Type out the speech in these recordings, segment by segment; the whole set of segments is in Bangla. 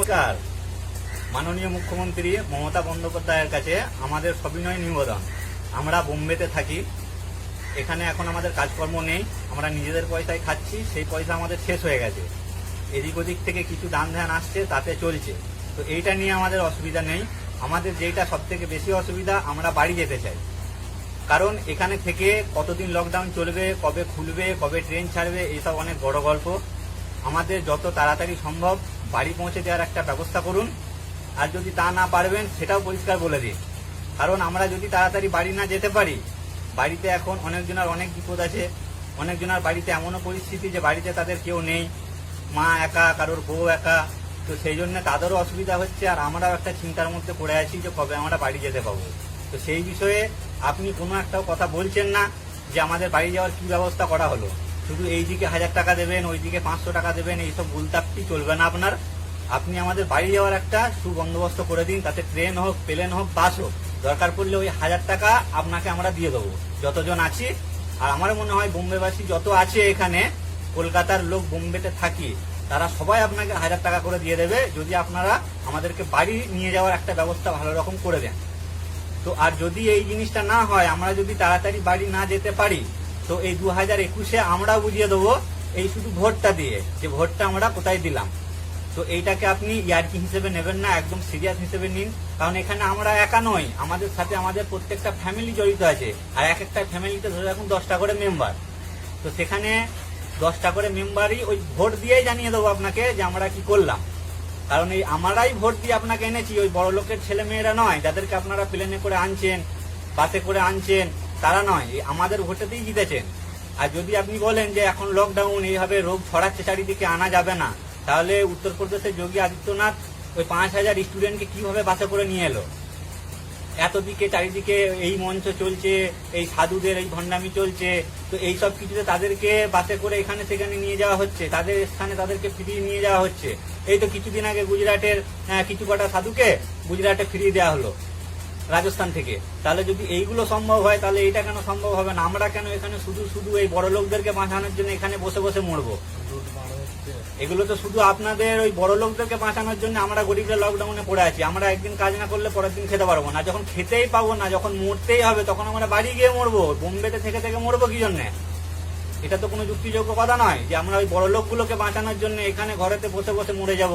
নমস্কার। মাননীয় মুখ্যমন্ত্রী মমতা বন্দ্যোপাধ্যায়ের কাছে আমাদের সবিনয় নিবেদন। আমরা বোম্বেতে থাকি। এখানে এখন আমাদের কাজকর্ম নেই। আমরা নিজেদের পয়সায় খাচ্ছি, সেই পয়সা আমাদের শেষ হয়ে গেছে। এদিক ওদিক থেকে কিছু দান ধ্যান আসছে, তাতে চলছে। তো এইটা নিয়ে আমাদের অসুবিধা নেই। আমাদের যেটা সব থেকে বেশি অসুবিধা, আমরা বাড়ি যেতে চাই। কারণ এখানে থেকে কতদিন লকডাউন চলবে, কবে খুলবে, কবে ট্রেন ছাড়বে, এইসব অনেক বড় গল্প। আমাদের যত তাড়াতাড়ি সম্ভব বাড়ি পৌঁছে দেওয়ার একটা ব্যবস্থা করুন। আর যদি তা না পারবেন, সেটাও পরিষ্কার বলে দিন। কারণ আমরা যদি তাড়াতাড়ি বাড়ি না যেতে পারি, বাড়িতে এখন অনেকজনের অনেক বিপদ আছে। অনেকজনের বাড়িতে এমনও পরিস্থিতি যে বাড়িতে তাদের কেউ নেই। মা একা, কারোর বউ একা। তো সেই জন্য তাদেরও অসুবিধা হচ্ছে। আর আমরাও একটা চিন্তার মধ্যে পড়ে আছি যে কবে আমরা বাড়ি যেতে পাবো তো সেই বিষয়ে আপনি কোনো একটাও কথা বলছেন না যে আমাদের বাড়ি যাওয়ার কি ব্যবস্থা করা হলো। শুধু এই দিকে হাজার টাকা দেবেন ওই দিকে পাঁচশো টাকা দেবেন, এইসব গুলতাপটি চলবে না আপনার। আপনি আমাদের বাড়ি যাওয়ার একটা সুবন্দোবস্ত করে দিন, তাতে ট্রেন হোক, প্লেন হোক, বাস হোক। দরকার পড়লে ওই হাজার টাকা আপনাকে আমরা দিয়ে দেবো। যতজন আছি, আর আমার মনে হয় বোম্বেবাসী যত আছে এখানে, কলকাতার লোক বোম্বেতে থাকি, তারা সবাই আপনাকে হাজার টাকা করে দিয়ে দেবে, যদি আপনারা আমাদেরকে বাড়ি নিয়ে যাওয়ার একটা ব্যবস্থা ভালো রকম করে দেন। তো আর যদি এই জিনিসটা না হয়, আমরা যদি তাড়াতাড়ি বাড়ি না যেতে পারি তো এই দু হাজার একুশে আমরা বুঝিয়ে দেবো এই শুধু ভোটটা দিয়ে যে ভোটটা আমরা কোথায় দিলাম। তো এইটাকে আপনি ইয়ার্কি হিসেবে নেবেন না, একদম সিরিয়াস হিসেবে নিন। কারণ এখানে আমরা একা নই, আমাদের সাথে আমাদের প্রত্যেকটা ফ্যামিলি জড়িত আছে। আর এক একটা ফ্যামিলিতে ধরে রাখুন দশটা করে মেম্বার তো সেখানে দশটা করে মেম্বারই ওই ভোট দিয়েই জানিয়ে দেবো আপনাকে যে আমরা কি করলাম। কারণ এই আমারাই ভোট দিয়ে আপনাকে এনেছি, ওই বড় লোকের ছেলে মেয়েরা নয়, যাদেরকে আপনারা প্লেনে করে আনছেন বাসে করে আনছেন তারা নয় আমাদের ভোটেতেই জিতেছেন। আর যদি আপনি বলেন যে এখন লকডাউন এইভাবে রোগ ছড়াচ্ছে, চারিদিকে আনা যাবে না, তাহলে উত্তরপ্রদেশের যোগী আদিত্যনাথ ওই পাঁচ হাজার স্টুডেন্টকে কীভাবে বাসে করে নিয়ে এলো? এতদিকে চারিদিকে এই মঞ্চ চলছে, এই সাধুদের এই ভণ্ডামি চলছে, তো এই সব কিছুতে তাদেরকে বাসে করে এখানে সেখানে নিয়ে যাওয়া হচ্ছে, তাদের স্থানে তাদেরকে ফিরিয়ে নিয়ে যাওয়া হচ্ছে। এই তো কিছুদিন আগে গুজরাটের কিছু কটা সাধুকে গুজরাটে ফিরিয়ে দেওয়া হলো। রাজস্থান থেকে। তাহলে যদি এইগুলো সম্ভব হয়, তাহলে এইটা কেন সম্ভব হবে না? আমরা কেন এখানে শুধু শুধু এই বড় লোকদেরকে বাঁচানোর জন্য এখানে বসে বসে মরবো? এগুলো তো শুধু আপনাদের ওই বড় লোকদেরকে বাঁচানোর জন্য আমরা গরিবরা লকডাউনে পড়ে আছি। আমরা একদিন কাজ না করলে পরের দিন খেতে পারব না। যখন খেতেই পাবো না, যখন মরতেই হবে, তখন আমরা বাড়ি গিয়ে মরবো। বোম্বেতে থেকে থেকে মরবো কি জন্যে? এটা তো কোনো যুক্তিযোগ্য কথা নয় যে আমরা ওই বড় লোকগুলোকে বাঁচানোর জন্য এখানে ঘরেতে বসে বসে মরে যাব।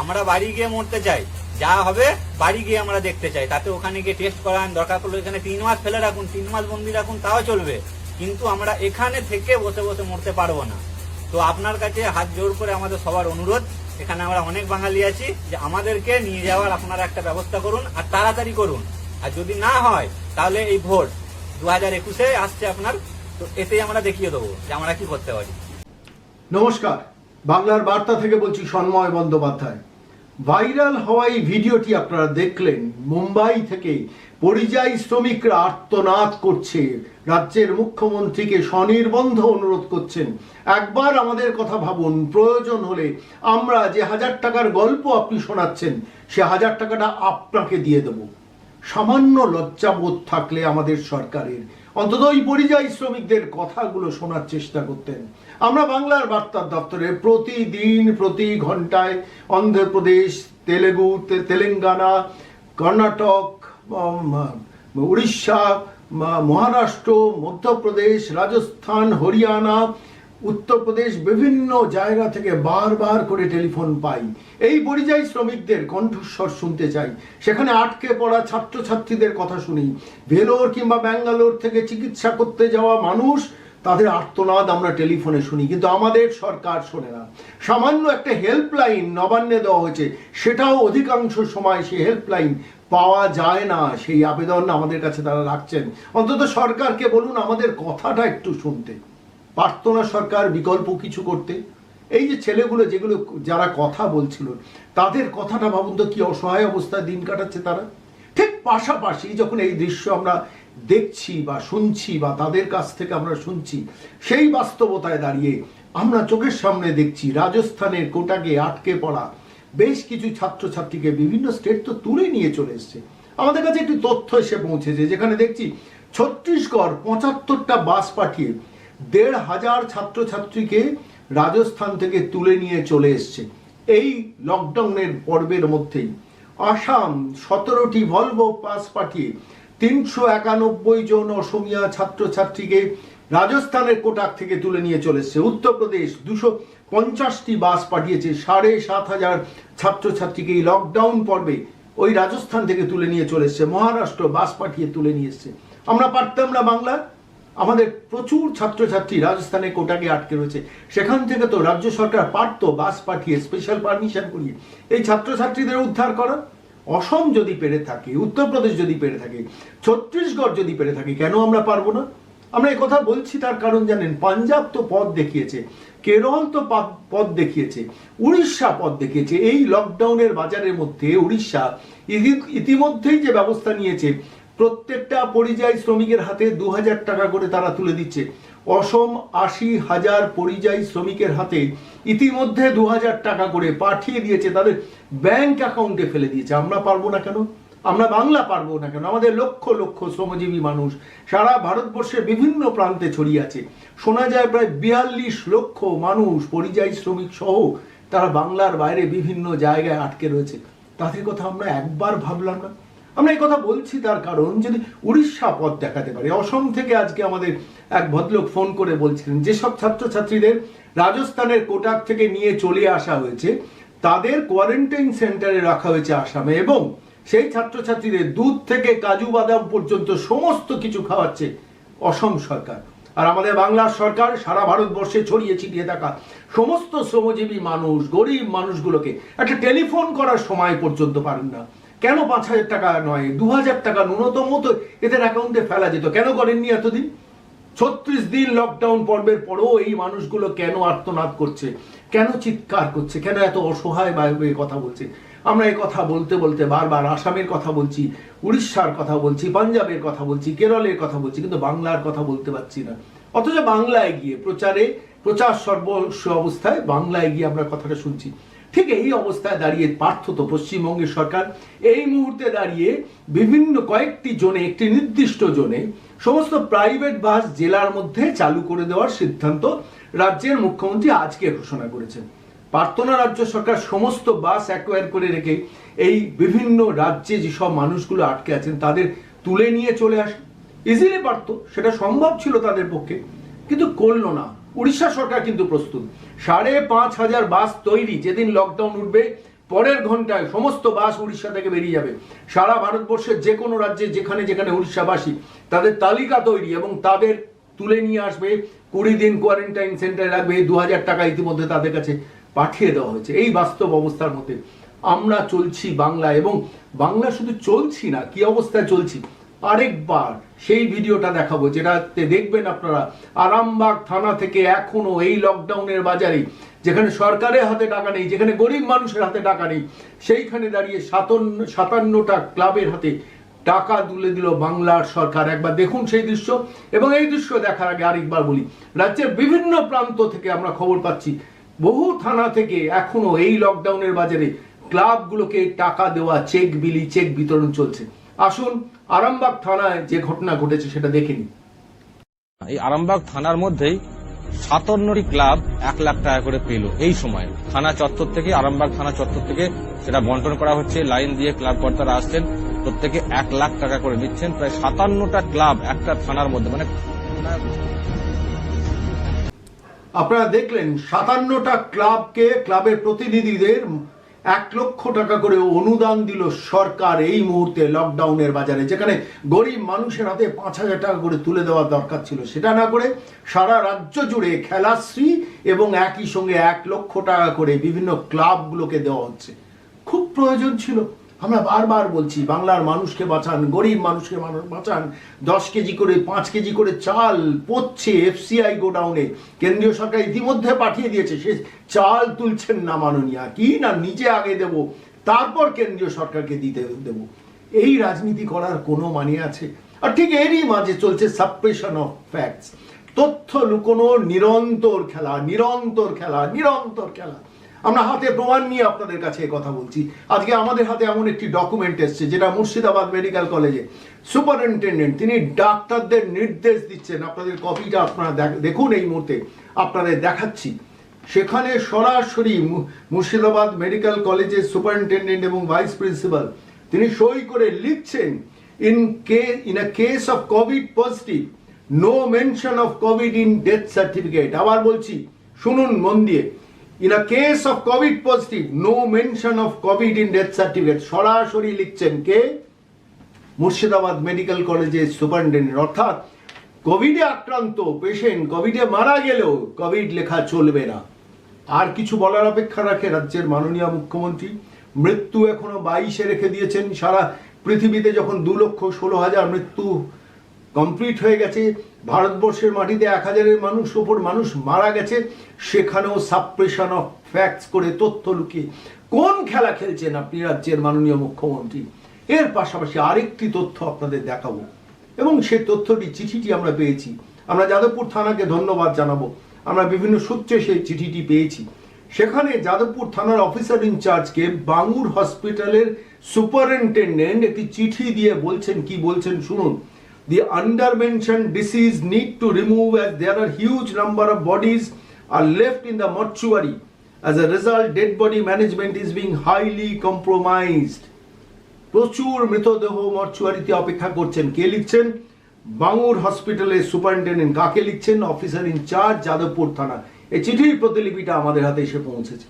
আমরা বাড়ি গিয়ে মরতে চাই। যা হবে, বাড়ি গিয়ে আমরা দেখতে চাই। তাতে ওখানে গিয়ে টেস্ট করান দরকার পড়লে এখানে তিন মাস ফেলে রাখুন, তিন মাস বন্দি রাখুন, তাও চলবে। কিন্তু আমরা এখানে থেকে বসে বসে মরতে পারব না। তো আপনার কাছে হাত জোর করে আমাদের সবার অনুরোধ, এখানে আমরা অনেক বাঙালি আছি যে আমাদেরকে নিয়ে যাওয়ার আপনারা একটা ব্যবস্থা করুন আর তাড়াতাড়ি করুন। আর যদি না হয়, তাহলে এই ভোট দু হাজার একুশে আসছে আপনার, তো এতেই আমরা দেখিয়ে দেবো যে আমরা কি করতে পারি। নমস্কার। বাংলার বার্তা থেকে বলছি সন্ময় বন্দ্যোপাধ্যায়। ভাইরাল হওয়া এই ভিডিওটি আপনারা দেখলেন। মুম্বাই থেকে পরিযায়ী শ্রমিকরা আর্তনাদ করছে। রাজ্যের মুখ্যমন্ত্রীকে স্বনির্বন্ধ অনুরোধ করছেন। একবার আমাদের কথা ভাবুন, প্রয়োজন হলে আমরা যে হাজার টাকার গল্প আপনি শোনাচ্ছেন, সে হাজার টাকাটা আপনাকে দিয়ে দেবো। সামান্য লজ্জাবোধ থাকলে আমাদের সরকারের অন্তত ওই পরিযায়ী শ্রমিকদের কথাগুলো শোনার চেষ্টা করতেন। আমরা বাংলার বার্তার দপ্তরে প্রতিদিন, প্রতি ঘন্টায় অন্ধ্রপ্রদেশ, তেলেগু তেলেঙ্গানা, কর্ণাটক উড়িষ্যা মহারাষ্ট্র, মধ্যপ্রদেশ, রাজস্থান, হরিয়ানা উত্তরপ্রদেশ বিভিন্ন জায়গা থেকে বারবার করে টেলিফোন পাই। এই পরিযায়ী শ্রমিকদের কণ্ঠস্বর শুনতে চাই। সেখানে আটকে পড়া ছাত্রছাত্রীদের কথা শুনি। ভেলোর কিংবা ব্যাঙ্গালোর থেকে চিকিৎসা করতে যাওয়া মানুষ, তাদের আর্তনাদ আমরা টেলিফোনে শুনি, কিন্তু আমাদের সরকার শোনে না। সামান্য একটা হেল্পলাইন নবান্নে দেওয়া হয়েছে, সেটাও অধিকাংশ সময় সেই হেল্পলাইন পাওয়া যায় না। সেই আবেদন আমাদের কাছে তারা রাখছেন। অন্তত সরকারকে বলুন আমাদের কথাটা একটু শুনতে। পারত না সরকার বিকল্প কিছু করতে। এই যে ছেলেগুলো যেগুলো যারা কথা বলছিল, তাদের কথাটা ভাবুন তো কি অসহায় অবস্থায় দিন কাটাচ্ছে তারা। ঠিক পাশাপাশি যখন এই দৃশ্য আমরা দেখছি বা শুনছি বা তাদের কাছ থেকে আমরা শুনছি, সেই বাস্তবতায় দাঁড়িয়ে আমরা চোখের সামনে দেখছি রাজস্থানের কোটাকে আটকে পড়া বেশ কিছু ছাত্রছাত্রীকে বিভিন্ন স্টেট তো তুলে নিয়ে চলে এসছে। আমাদের কাছে একটি তথ্য এসে পৌঁছেছে, যেখানে দেখছি ছত্তিশগড় পঁচাত্তরটা বাস পাঠিয়ে দেড় হাজার ছাত্রছাত্রীকে রাজস্থান থেকে তুলে নিয়ে চলে এসছে। এই লকডাউনের পর্বের মধ্যেই আসাম সতেরোটি ভলভো পাস পাঠিয়ে তিনশো একানব্বই জন অসমিয়া ছাত্রছাত্রীকে রাজস্থানের কোটাক থেকে তুলে নিয়ে চলেছে উত্তরপ্রদেশ দুশো পঞ্চাশটি বাস পাঠিয়েছে। সাড়ে সাত হাজার ছাত্রছাত্রীকে এই লকডাউন পর্বে ওই রাজস্থান থেকে তুলে নিয়ে চলে এসছে। মহারাষ্ট্র বাস পাঠিয়ে তুলে নিয়ে এসছে। আমরা পারতাম না বাংলা। আমাদের প্রচুর ছাত্রছাত্রী রাজস্থানে কোটাকে আটকে রয়েছে। সেখান থেকে তো রাজ্য সরকার পারত বাস পাঠিয়ে স্পেশাল পারমিশন করিয়ে এই ছাত্রছাত্রীদের উদ্ধার করা। অসম যদি পেরে থাকে, উত্তরপ্রদেশ যদি পেরে থাকে, ছত্তিশগড় যদি পেরে থাকে, কেন আমরা পারব না? আমরা কথা বলছি তার কারণ জানেন, পাঞ্জাব তো পথ দেখিয়েছে, কেরল তো পথ দেখিয়েছে, উড়িষ্যা পথ দেখিয়েছে। এই লকডাউনের বাজারের মধ্যে উড়িষ্যা ইতিমধ্যেই যে ব্যবস্থা নিয়েছে প্রত্যেকটা পরিযায়ী শ্রমিকের হাতে দু হাজার টাকা করে তারা তুলে দিচ্ছে। অসম আশি হাজার পরিযায়ী শ্রমিকের হাতে ইতিমধ্যে দু হাজার টাকা করে পাঠিয়ে দিয়েছে, তাদের ব্যাংক অ্যাকাউন্টে ফেলে দিয়েছে। আমরা পারব না কেন? আমরা বাংলা পারব না কেন? আমাদের লক্ষ লক্ষ শ্রমজীবী মানুষ সারা ভারতবর্ষের বিভিন্ন প্রান্তে ছড়িয়ে আছে। শোনা যায় প্রায় বিয়াল্লিশ লক্ষ মানুষ, পরিযায়ী শ্রমিক সহ তারা বাংলার বাইরে বিভিন্ন জায়গায় আটকে রয়েছে। তাদের কথা আমরা একবার ভাবলাম না। আমরা এই কথা বলছি তার কারণ যদি উড়িষ্যা পথ দেখাতে পারে, অসম থেকে আজকে আমাদের এক ভদ্রলোক ফোন করে বলছিলেন, যেসব ছাত্রছাত্রীদের রাজস্থানের কোটাক থেকে নিয়ে চলে আসা হয়েছে, তাদের কোয়ারেন্টাইন সেন্টারে রাখা হয়েছে আসামে এবং সেই ছাত্রছাত্রীদের দুধ থেকে কাজু বাদাম পর্যন্ত সমস্ত কিছু খাওয়াচ্ছে অসম সরকার। আর আমাদের বাংলার সরকার সারা ভারতবর্ষে ছড়িয়ে ছিটিয়ে থাকা সমস্ত শ্রমজীবী মানুষ, গরিব মানুষগুলোকে একটা টেলিফোন করার সময় পর্যন্ত পারেন না। কেন পাঁচ হাজার টাকা নয়? দু হাজার টাকা ন্যূনতম তো এদের অ্যাকাউন্টে ফেলা যেত। কেন করেননি এতদিন? ছত্রিশ দিন লকডাউন পর্বের পরেও এই মানুষগুলো কেন আর্তনাদ করছে? কেন চিৎকার করছে? কেন এত অসহায় ভাবে কথা বলছে? আমরা এই কথা বলতে বলতে বারবার আসামের কথা বলছি, উড়িষ্যার কথা বলছি, পাঞ্জাবের কথা বলছি, কেরলের কথা বলছি, কিন্তু বাংলার কথা বলতে পারছি না। অথচ বাংলায় গিয়ে প্রচারে, প্রচার সর্বস্ব অবস্থায় বাংলায় গিয়ে আমরা কথাটা শুনছি। ঠিক এই অবস্থায় দাঁড়িয়ে পার্থত পশ্চিমবঙ্গের সরকার এই মুহূর্তে দাঁড়িয়ে বিভিন্ন কয়েকটি জোনে, একটি নির্দিষ্ট জোনে সমস্ত প্রাইভেট বাস জেলার মধ্যে চালু করে দেওয়ার সিদ্ধান্ত রাজ্যের মুখ্যমন্ত্রী আজকে ঘোষণা করেছেন। প্রার্থনা রাজ্য সরকার সমস্ত বাস অ্যাকোয়ার করে রেখে এই বিভিন্ন রাজ্যে যেসব মানুষগুলো আটকে আছেন তাদের তুলে নিয়ে চলে আসে। ইজিলি পারতো, সেটা সম্ভব ছিল তাদের পক্ষে, কিন্তু করল না। উড়িষ্যা সরকার কিন্তু প্রস্তুত। সাড়ে পাঁচ হাজার বাস তৈরি, যেদিন লকডাউন উঠবে, পরের ঘন্টায় সমস্ত বাস উড়িষ্যা থেকে বেরিয়ে যাবে। সারা ভারতবর্ষের যে কোনো রাজ্যে, যেখানে যেখানে উড়িষ্যাবাসী, তাদের তালিকা তৈরি এবং তাদের তুলে নিয়ে আসবে, কুড়ি দিন কোয়ারেন্টাইন সেন্টারে রাখবে দু হাজার টাকা ইতিমধ্যে তাদের কাছে পাঠিয়ে দেওয়া হয়েছে। এই বাস্তব অবস্থার মধ্যে আমরা চলছি বাংলা এবং বাংলা শুধু চলছি না, কি অবস্থায় চলছি? আরেকবার সেই ভিডিওটা দেখাবো, যেটাতে দেখবেন আপনারা আরামবাগ থানা থেকে এখনও এই লকডাউনের বাজারে, যেখানে সরকারের হাতে টাকা নেই, যেখানে গরিব মানুষের হাতে টাকা নেই, সেইখানে দাঁড়িয়ে সাতান্ন সাতান্নটা ক্লাবের হাতে টাকা তুলে দিল বাংলার সরকার। একবার দেখুন সেই দৃশ্য, এবং এই দৃশ্য দেখার আগে আরেকবার বলি, রাজ্যের বিভিন্ন প্রান্ত থেকে আমরা খবর পাচ্ছি, বহু থানা থেকে এখনও এই লকডাউনের বাজারে ক্লাবগুলোকে টাকা দেওয়া, চেক বিলি, চেক বিতরণ চলছে। আসুন আরামবাগ থানায় যে ঘটনা ঘটেছে সেটা দেখে নিন এই আরামবাগ থানার মধ্যেই সাতান্নটি ক্লাব এক লাখ টাকা করে পেল এই সময়। থানা চত্বর থেকে আরামবাগ থানা চত্বর থেকে সেটা বন্টন করা হচ্ছে। লাইন দিয়ে ক্লাব কর্তারা আসছেন প্রত্যেকে এক লাখ টাকা করে নিচ্ছেন প্রায় সাতান্নটা ক্লাব একটা থানার মধ্যে মানে আপনারা দেখলেন সাতান্নটা ক্লাবকে ক্লাবের প্রতিনিধিদের এক লক্ষ টাকা করে অনুদান দিল সরকার এই মুহূর্তে লকডাউনের বাজারে, যেখানে গরিব মানুষের হাতে পাঁচ হাজার টাকা করে তুলে দেওয়ার দরকার ছিল। সেটা না করে সারা রাজ্য জুড়ে খেলাশ্রী এবং একই সঙ্গে এক লক্ষ টাকা করে বিভিন্ন ক্লাবগুলোকে দেওয়া হচ্ছে। খুব প্রয়োজন ছিল। আমরা বারবার বলছি, বাংলার মানুষকে বাঁচান, গরিব মানুষকে মানুষ বাঁচান। দশ কেজি করে, পাঁচ কেজি করে চাল পচ্ছে এফসিআই গোডাউনে কেন্দ্রীয় সরকার ইতিমধ্যে পাঠিয়ে দিয়েছে, সে চাল তুলছেন না মাননীয়া। কি না, নিজে আগে দেব, তারপর কেন্দ্রীয় সরকারকে দিতে দেব। এই রাজনীতি করার কোনো মানে আছে? আর ঠিক এরই মাঝে চলছে সাপ্রেশন অফ ফ্যাক্টস তথ্য লুকোনো নিরন্তর খেলা নিরন্তর খেলা নিরন্তর খেলা। আমরা হাতে প্রমাণ নিয়ে আপনাদের কাছে কথা বলছি। আজকে আমাদের হাতে এমন একটি ডকুমেন্ট এসছে, যেটা মুর্শিদাবাদ মেডিকেল কলেজে। সুপারিনটেন্ডেন্ট তিনি ডাক্তারদের নির্দেশ দিচ্ছেন। আপনাদের কপিটা আপনারা দেখ- দেখুন এই মুহূর্তে। আপনাদের দেখাচ্ছি। সেখানে সরাসরি মুর্শিদাবাদ মেডিকেল কলেজের সুপারিনটেন্ডেন্ট এবং ভাইস প্রিন্সিপাল তিনি সই করে লিখছেন in K in a case of covid positive no mention of covid in death certificate আবার বলছি, শুনুন মন দিয়ে। In a case of covid positive no mention of covid in death certificate সরাসরি লিখছেন কে? মুর্শিদাবাদ মেডিকেল কলেজের সুপারিনটেন্ডেন্ট। অর্থাৎ কোভিডে আক্রান্ত পেশেন্ট কোভিডে মারা গেলেও কোভিড লেখা চলবে না। আর কিছু বলার অপেক্ষা রাখে রাজ্যের মাননীয় মুখ্যমন্ত্রী। মৃত্যু এখনও বাইশে রেখে দিয়েছেন। সারা পৃথিবীতে যখন দু লক্ষ ষোলো হাজার মৃত্যু কমপ্লিট হয়ে গেছে। ভারতবর্ষের মাটিতে এক হাজারের মানুষ ওপর মানুষ মারা গেছে। সেখানেও সাপ্রেশন অফ ফ্যাক্টস করে তথ্য লুকিয়ে। কোন খেলা খেলছেন আপনি রাজ্যের মাননীয় মুখ্যমন্ত্রী? এর পাশাপাশি আরেকটি তথ্য আপনাদের দেখাবো। এবং সেই তথ্যটি, চিঠিটি আমরা পেয়েছি। আমরা যাদবপুর থানাকে ধন্যবাদ জানাব। আমরা বিভিন্ন সূত্রে সেই চিঠিটি পেয়েছি। সেখানে যাদবপুর থানার অফিসার ইনচার্জকে বাঙুর হসপিটালের সুপারিনটেন্ডেন্ট একটি চিঠি দিয়ে বলছেন, কি বলছেন শুনুন। The undermentioned disease need to remove as there are huge number of bodies are left in the mortuary. As a result, dead body management is being highly compromised. প্রচুর মৃতদেহ মর্চুয়ারিতে অপেক্ষা করছেন কে লিখছেন বাঙুর হসপিটালের সুপারিনটেন্ডেন্ট কাকে লিখছেন অফিসার ইনচার্জ যাদবপুর থানা এই চিঠির প্রতিলিপিটা আমাদের হাতে এসে পৌঁছেছে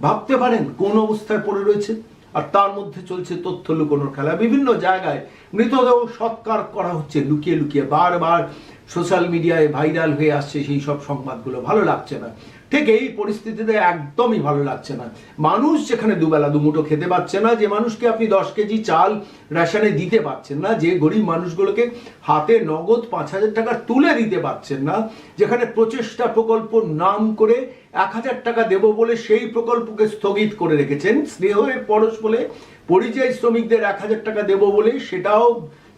ভাবতে পারেন কোন অবস্থায় পড়ে রয়েছে আর তার মধ্যে চলছে তথ্য লুকোনোর খেলা। বিভিন্ন জায়গায় মৃতদেহ সৎকার করা হচ্ছে, লুকিয়ে লুকিয়ে। বারবার সোশ্যাল মিডিয়ায় ভাইরাল হয়ে আসছে সেই সব সংবাদগুলো। ভালো লাগছে না। ঠিক এই পরিস্থিতিতে একদমই ভালো লাগছে না। মানুষ যেখানে দুবেলা দুমুঠো খেতে পাচ্ছে না, যে মানুষকে আপনি দশ কেজি চাল রেশনে দিতে পারছেন না, যে গরিব মানুষগুলোকে হাতে নগদ পাঁচ হাজার টাকা তুলে দিতে পারছেন না, যেখানে প্রচেষ্টা প্রকল্প নাম করে এক হাজার টাকা দেব বলে সেই প্রকল্পকে স্থগিত করে রেখেছেন স্নেহের পরশ বলে পরিযায়ী শ্রমিকদের এক হাজার টাকা দেব বলে সেটাও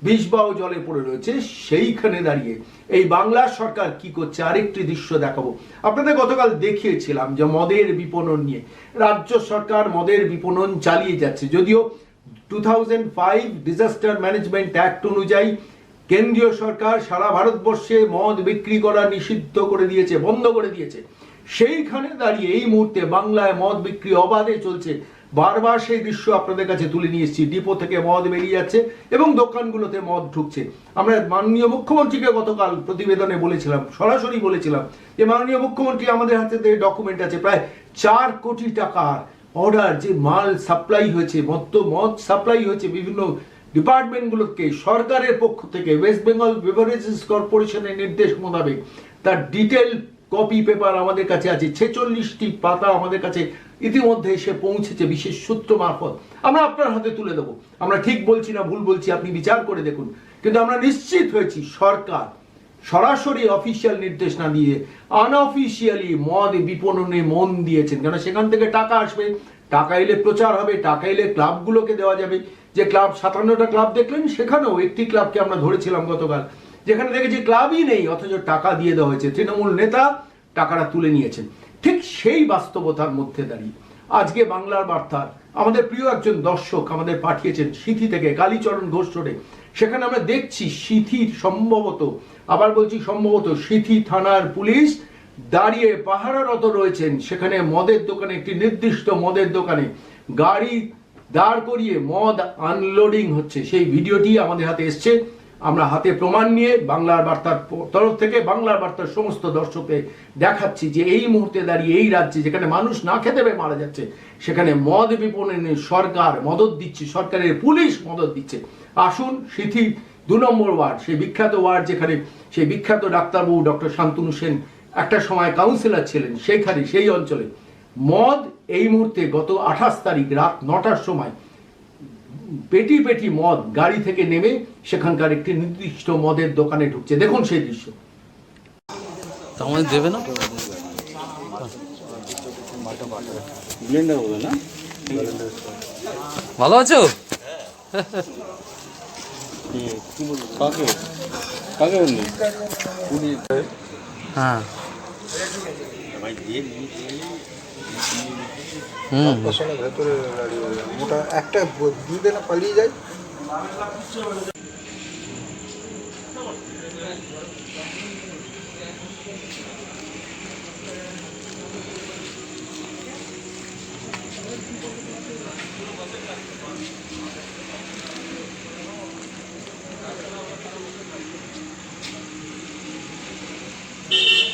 বিষবাও জলে পড়ে রয়েছে, সেইখানে দাঁড়িয়ে। এই বাংলা সরকার কি করছে? আরেকটি দৃশ্য দেখাবো। আপনাদের গতকাল দেখিয়েছিলাম যে মদের বিপণন নিয়ে। রাজ্য সরকার মদের বিপণন চালিয়ে যাচ্ছে। যদিও two thousand five disaster management act অনুযায়ী কেন্দ্রীয় সরকার সারা ভারতবর্ষে মদ বিক্রি করা নিষিদ্ধ করে দিয়েছে, বন্ধ করে দিয়েছে। সেইখানে দাঁড়িয়ে এই মুহূর্তে বাংলায় মদ বিক্রি অবাধে চলছে। বারবার সেই দৃশ্য আপনাদের কাছে তুলে নিয়ে এসেছি। ডিপো থেকে মদ বেরিয়ে যাচ্ছে এবং দোকানগুলোতে মদ ঢুকছে। আমরা মাননীয় মুখ্যমন্ত্রীকে গতকাল প্রতিবেদনে বলেছিলাম, সরাসরি বলেছিলাম যে মাননীয় মুখ্যমন্ত্রী আমাদের হাতে ডকুমেন্ট আছে, প্রায় চার কোটি টাকার অর্ডার যে মাল সাপ্লাই হয়েছে, মদ্য মদ সাপ্লাই হয়েছে বিভিন্ন ডিপার্টমেন্টগুলোকে, সরকারের পক্ষ থেকে ওয়েস্ট বেঙ্গল বেভারেজেস কর্পোরেশনের নির্দেশ মোতাবেক, তার ডিটেল কপি পেপার আমাদের কাছে আছে, ছেচল্লিশটি পাতা আমাদের কাছে ইতিমধ্যে এসে পৌঁছেছে বিশেষ সূত্র মারফত। আমরা আপনার হাতে তুলে দেবো। আমরা ঠিক বলছি না, ভুল বলছি, আপনি বিচার করে দেখুন। কিন্তু আমরা নিশ্চিত হয়েছি, সরকার সরাসরি অফিসিয়াল নির্দেশ না দিয়ে আনঅফিসিয়ালি মদ বিপণনে মন দিয়েছেন। কেন? সেখান থেকে টাকা আসবে। টাকা এলে প্রচার হবে, টাকা এলে ক্লাবগুলোকে দেওয়া যাবে। যে ক্লাব, সাতান্নটা ক্লাব দেখলেন, সেখানেও একটি ক্লাবকে আমরা ধরেছিলাম গতকাল। যেখানে দেখেছি ক্লাবই নেই, অথচ টাকা দিয়ে দেওয়া হয়েছে। তৃণমূল নেতা টাকাটা তুলে নিয়েছেন। ঠিক সেই বাস্তবতার মধ্যে দাঁড়িয়ে। আজকে বাংলার বার্তা, আমাদের প্রিয় একজন দর্শক আমাদের পাঠিয়েছেন সিথি থেকে, কালীচরণ ঘোষ রোডে। সেখানে আমরা দেখছি সিথির সম্ভবত, আবার বলছি সম্ভবত সিথি থানার পুলিশ দাঁড়িয়ে পাহারারত রয়েছেন। সেখানে মদের দোকানে, একটি নির্দিষ্ট মদের দোকানে গাড়ি দাঁড় করিয়ে মদ আনলোডিং হচ্ছে। সেই ভিডিওটি আমাদের হাতে এসছে। আমরা হাতে প্রমাণ নিয়ে বাংলার বার্তার তরফ থেকে বাংলার বার্তার সমস্ত দর্শককে দেখাচ্ছি যে এই মুহূর্তে দাঁড়িয়ে এই রাজ্যে যেখানে মানুষ না খেতে পেয়ে মারা যাচ্ছে, সেখানে মদ বিপণনে সরকার মদত দিচ্ছে, সরকারের পুলিশ মদত দিচ্ছে। আসুন সিথি দু নম্বর ওয়ার্ড, সেই বিখ্যাত ওয়ার্ড যেখানে সেই বিখ্যাত ডাক্তারবাবু ডক্টর শান্তনু সেন একটা সময় কাউন্সিলর ছিলেন সেইখানে সেই অঞ্চলে। মদ এই মুহূর্তে গত আঠাশ তারিখ রাত নটার সময় পেটি পেটি মদ গাড়ি থেকে নেমে সেখানকার একটি নির্দিষ্ট মদের দোকানে ঢুকছে। দেখুন সেই দৃশ্য। আমাদের দেবে না? ভালো আছো? বললি হ্যাঁ। একটা দুধে না পালিয়ে যায়।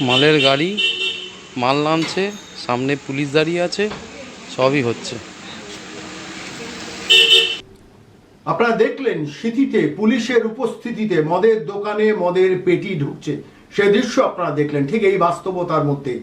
মালের গাড়ি মাল নামছে সামনে পুলিশ দাঁড়িয়ে আছে। সবই হচ্ছে। আপনারা দেখলেন সিথিতে, পুলিশের উপস্থিতিতে মদের দোকানে মদের পেটি ঢুকছে। সে দৃশ্য আপনারা দেখলেন, ঠিক এই বাস্তবতার মধ্যে।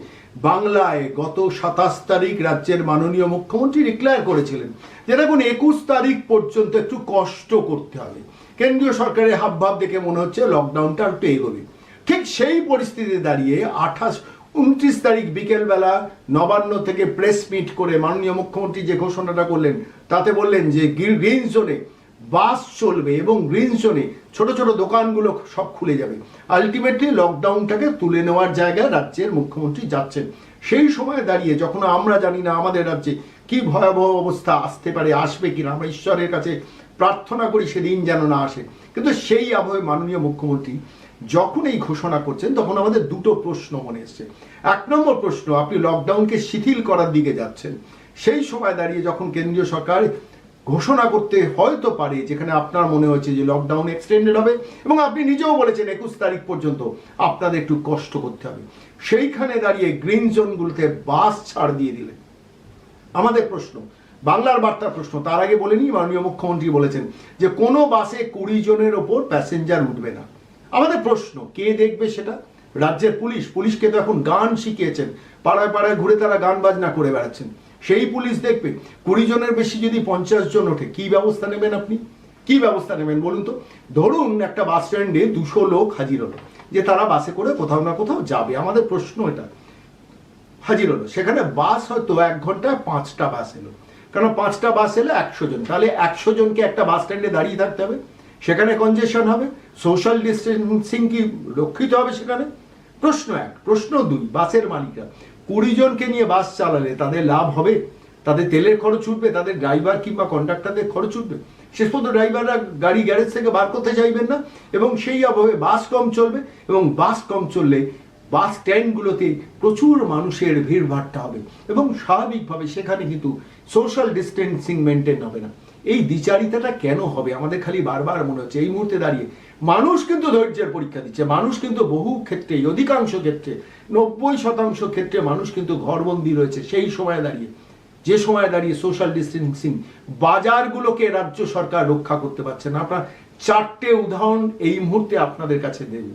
বাংলায় গত সাতাশ তারিখ রাজ্যের মাননীয় মুখ্যমন্ত্রী ডিক্লেয়ার করেছিলেন যে দেখুন, একুশ তারিখ পর্যন্ত একটু কষ্ট করতে হবে। কেন্দ্রীয় সরকারের হাবভাব দেখে মনে হচ্ছে লকডাউনটা একটু এগোবে। ঠিক সেই পরিস্থিতিতে দাঁড়িয়ে আঠাশ উনত্রিশ তারিখ বিকেলবেলা নবান্ন থেকে প্রেস মিট করে মাননীয় মুখ্যমন্ত্রী যে ঘোষণাটা করলেন, তাতে বললেন যে গ্রি- গ্রিন জোনে বাস চলবে এবং গ্রিন জোনে ছোট ছোট দোকানগুলো সব খুলে যাবে। আলটিমেটলি লকডাউনটাকে তুলে নেওয়ার জায়গায় রাজ্যের মুখ্যমন্ত্রী যাচ্ছেন। সেই সময় দাঁড়িয়ে যখন আমরা জানি না আমাদের রাজ্যে কি ভয়াবহ অবস্থা আসতে পারে, আসবে কিনা, আমরা ঈশ্বরের কাছে প্রার্থনা করি সেদিন যেন না আসে। কিন্তু সেই আবহে মাননীয় মুখ্যমন্ত্রী যখন এই ঘোষণা করছেন, তখন আমাদের দুটো প্রশ্ন মনে এসছে। এক নম্বর প্রশ্ন, আপনি লকডাউনকে শিথিল করার দিকে যাচ্ছেন। সেই সময় দাঁড়িয়ে যখন কেন্দ্রীয় সরকার ঘোষণা করতে হয়তো পারে, যেখানে আপনার মনে হচ্ছে যে লকডাউন এক্সটেন্ডেড হবে, এবং আপনি নিজেও বলেছেন একুশ তারিখ পর্যন্ত আপনাদের একটু কষ্ট করতে হবে। সেইখানে দাঁড়িয়ে গ্রিন জোনগুলোতে বাস ছাড় দিয়ে দিলেন। আমাদের প্রশ্ন, বাংলার বার্তার প্রশ্ন, তার আগে বলেনি মাননীয় মুখ্যমন্ত্রী বলেছেন যে কোনো বাসে কুড়ি জনের ওপর প্যাসেঞ্জার উঠবে না। আমাদের প্রশ্ন, কে দেখবে সেটা? রাজ্যের পুলিশ, পুলিশকে তো এখন গান শিখিয়েছেন, পাড়ায় পাড়ায় ঘুরে তারা গান বাজনা করে বেড়াচ্ছেন। সেই পুলিশ দেখবে কুড়ি জনের বেশি যদি পঞ্চাশ জন ওঠে, কি ব্যবস্থা নেবেন আপনি? কি ব্যবস্থা নেবেন বলুন তো? ধরুন একটা বাস স্ট্যান্ডে দুশো লোক হাজির হলো, যে তারা বাসে করে কোথাও না কোথাও যাবে। আমাদের প্রশ্ন এটা। হাজির হলো। সেখানে বাস হয়তো এক ঘন্টায় পাঁচটা বাস এলো। কারণ পাঁচটা বাস এলে একশো জন? তাহলে একশো জনকে একটা বাস স্ট্যান্ডে দাঁড়িয়ে থাকতে হবে। সেখানে কনজেশন হবে। সোশ্যাল ডিস্টেন্সিং কি রক্ষিত হবে সেখানে? প্রশ্ন এক, প্রশ্ন দুই, বাসের মালিকরা। কুড়ি জনকে নিয়ে বাস চালালে তাদের লাভ হবে? তাদের তেলের খরচ উঠবে? তাদের ড্রাইভার কিংবা কন্ডাক্টরদের খরচ উঠবে? শেষ পর্যন্ত ড্রাইভাররা গাড়ি গ্যারেজ থেকে বার করতে চাইবেন না? এবং সেই অভাবে বাস কম চলবে? এবং বাস কম চললে বাস স্ট্যান্ডগুলোতে প্রচুর মানুষের ভিড় ভাট্টা হবে। এবং স্বাভাবিকভাবে সেখানে কিন্তু সোশ্যাল ডিস্টেন্সিং মেনটেন হবে না। এই দ্বিচারিতাটা কেন হবে? আমাদের খালি বারবার মনে হচ্ছে। এই মুহূর্তে দাঁড়িয়ে মানুষ কিন্তু ধৈর্যের পরীক্ষা দিচ্ছে, মানুষ কিন্তু বহু ক্ষেত্রেই, অধিকাংশ ক্ষেত্রে, নব্বই শতাংশ ক্ষেত্রে মানুষ কিন্তু ঘরবন্দি রয়েছে সেই সময় দাঁড়িয়ে। যে সময় দাঁড়িয়ে সোশ্যাল ডিস্টেন্সিং বাজারগুলোকে রাজ্য সরকার রক্ষা করতে পারছে না। আপনার চারটে উদাহরণ এই মুহূর্তে আপনাদের কাছে দেব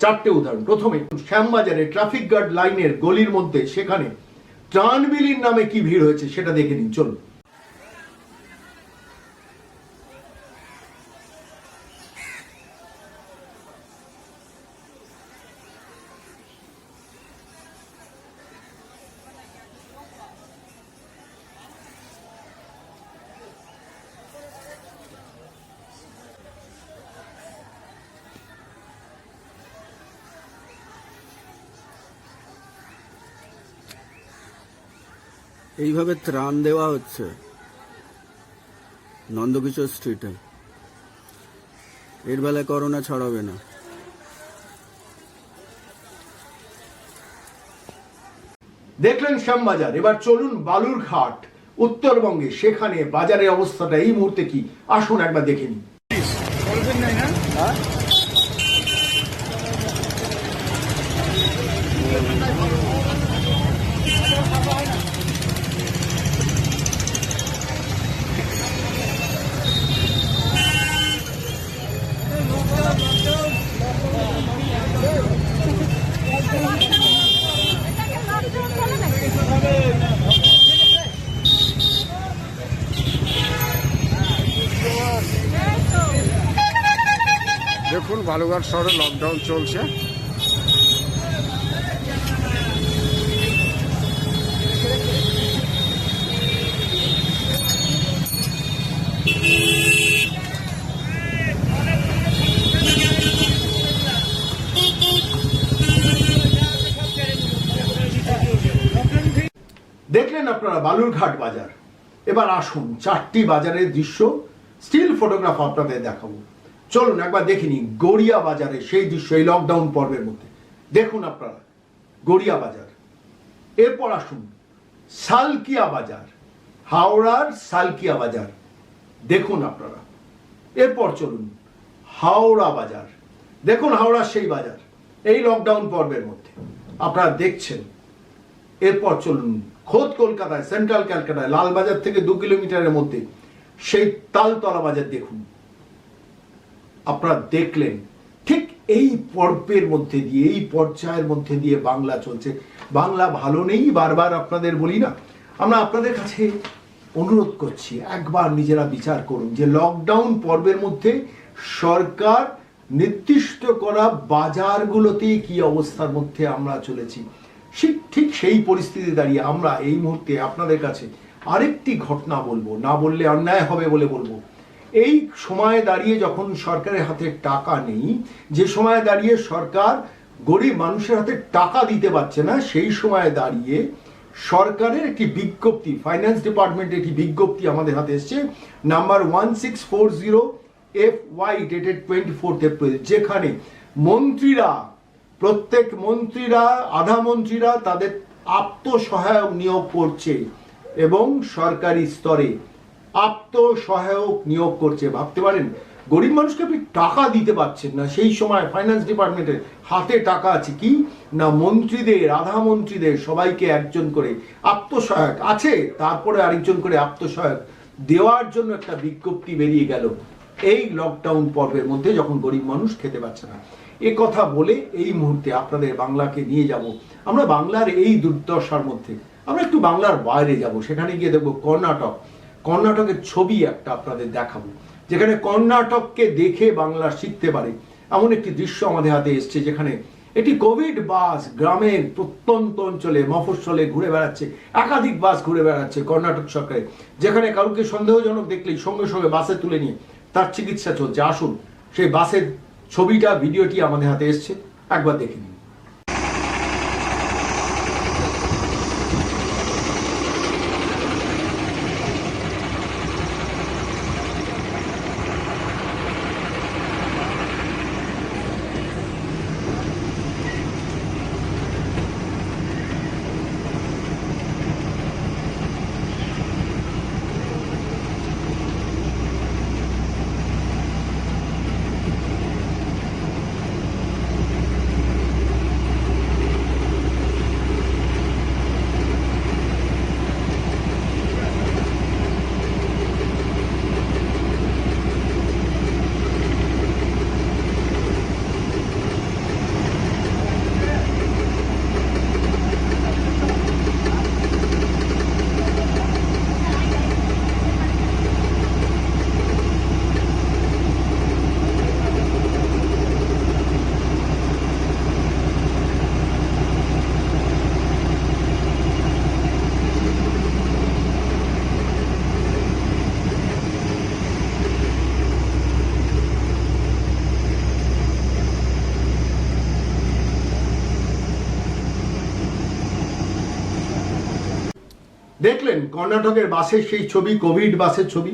চারটে উদাহরণ। প্রথমে, শ্যামবাজারে ট্রাফিক গার্ড লাইনের গলির মধ্যে সেখানে ট্রানবিলির নামে কি ভিড় হয়েছে সেটা দেখে নিন, চলুন। এইভাবে ত্রাণ দেওয়া হচ্ছে নন্দকিশোর স্ট্রিটে। এর বেলায় করোনা ছড়াবে না। দেখলেন শ্যামবাজার, এবার চলুন বালুরঘাট, উত্তরবঙ্গে। সেখানে বাজারের অবস্থাটা এই মুহূর্তে কি? আসুন একবার দেখে নিন বালুঘাট শহরে লকডাউন চলছে। দেখলেন আপনারা বালুরঘাট বাজার। এবার আসুন চারটি বাজারের দৃশ্য স্টিল ফটোগ্রাফ আপনাদের দেখাবো। চলুন একবার দেখিনি গড়িয়া বাজারে সেই দৃশ্য এই লকডাউন পর্বের মধ্যে। দেখুন আপনারা, গড়িয়া বাজার। এরপর আসুন, সালকিয়া বাজার, হাওড়ার সালকিয়া বাজার। দেখুন আপনারা, এরপর চলুন, হাওড়া বাজার। দেখুন হাওড়ার সেই বাজার, এই লকডাউন পর্বের মধ্যে। আপনারা দেখছেন, এরপর চলুন, খোদ কলকাতায় সেন্ট্রাল ক্যালকাটায় লালবাজার থেকে দু কিলোমিটারের মধ্যে, সেই তালতলা বাজার দেখুন। আপনারা দেখলেন, ঠিক এই পর্বের মধ্যে দিয়ে, এই পর্যায়ের মধ্যে দিয়ে বাংলা চলছে। বাংলা ভালো নেই, বারবার আপনাদের বলি না। আমরা আপনাদের কাছে অনুরোধ করছি, একবার নিজেরা বিচার করুন যে লকডাউন পর্বের মধ্যে সরকার নির্দিষ্ট করা বাজারগুলোতে কি অবস্থার মধ্যে আমরা চলেছি। ঠিক ঠিক সেই পরিস্থিতি দাঁড়িয়ে আমরা এই মুহূর্তে আপনাদের কাছে আরেকটি ঘটনা বলব, না বললে অন্যায় হবে বলে বলব। এই সময়ে দাঁড়িয়ে যখন সরকারের হাতে টাকা নেই, যে সময়ে দাঁড়িয়ে সরকার গরিব মানুষের হাতে টাকা দিতে পারছে না, সেই সময়ে দাঁড়িয়ে সরকারের একটি বিজ্ঞপ্তি ফাইন্যান্স ডিপার্টমেন্টের একটি বিজ্ঞপ্তি আমাদের হাতে এসছে number one six four zero F Y dated twenty fourth April যেখানে মন্ত্রীরা, প্রত্যেক মন্ত্রীরা, আধা মন্ত্রীরা তাদের আত্মসহায়ক নিয়োগ করছে এবং সরকারি স্তরে আত্মসহায়ক নিয়োগ করছে। ভাবতে পারেন, গরিব মানুষকে আপনি টাকা দিতে পারছেন না, সেই সময় ফাইন্যান্স ডিপার্টমেন্টের হাতে টাকা আছে কি? না মন্ত্রীদের, আধা মন্ত্রীদের সবাইকে একজন করে আত্মসহায়ক আছে, তারপরে আরেকজন করে আত্মসহায়ক দেওয়ার জন্য একটা বিজ্ঞপ্তি বেরিয়ে গেল। এই লকডাউন পর্বের মধ্যে যখন গরিব মানুষ খেতে পাচ্ছে না। এ কথা বলে এই মুহূর্তে আপনাদের বাংলাকে নিয়ে যাব। আমরা বাংলার এই দুর্দশার মধ্যে, আমরা একটু বাংলার বাইরে যাব। সেখানে গিয়ে দেখব কর্ণাটক। কর্ণাটকের ছবি একটা আপনাদের দেখাবো। যেখানে কর্ণাটককে দেখে বাংলা শিখতে পারে। এমন একটি দৃশ্য আমাদের হাতে এসছে যেখানে এটি কোভিড বাস গ্রামের প্রত্যন্ত অঞ্চলে মফস্বলে ঘুরে বেড়াচ্ছে, একাধিক বাস ঘুরে বেড়াচ্ছে কর্ণাটক সরকারে যেখানে কাউকে সন্দেহজনক দেখলেই সঙ্গে সঙ্গে বাসে তুলে নিয়ে তার চিকিৎসা চলছে। আসুন সেই বাসের ছবিটা, ভিডিওটি আমাদের হাতে এসছে, একবার দেখে নিন দেখলেন কর্ণাটকের বাসের সেই ছবি কোভিড বাসের ছবি?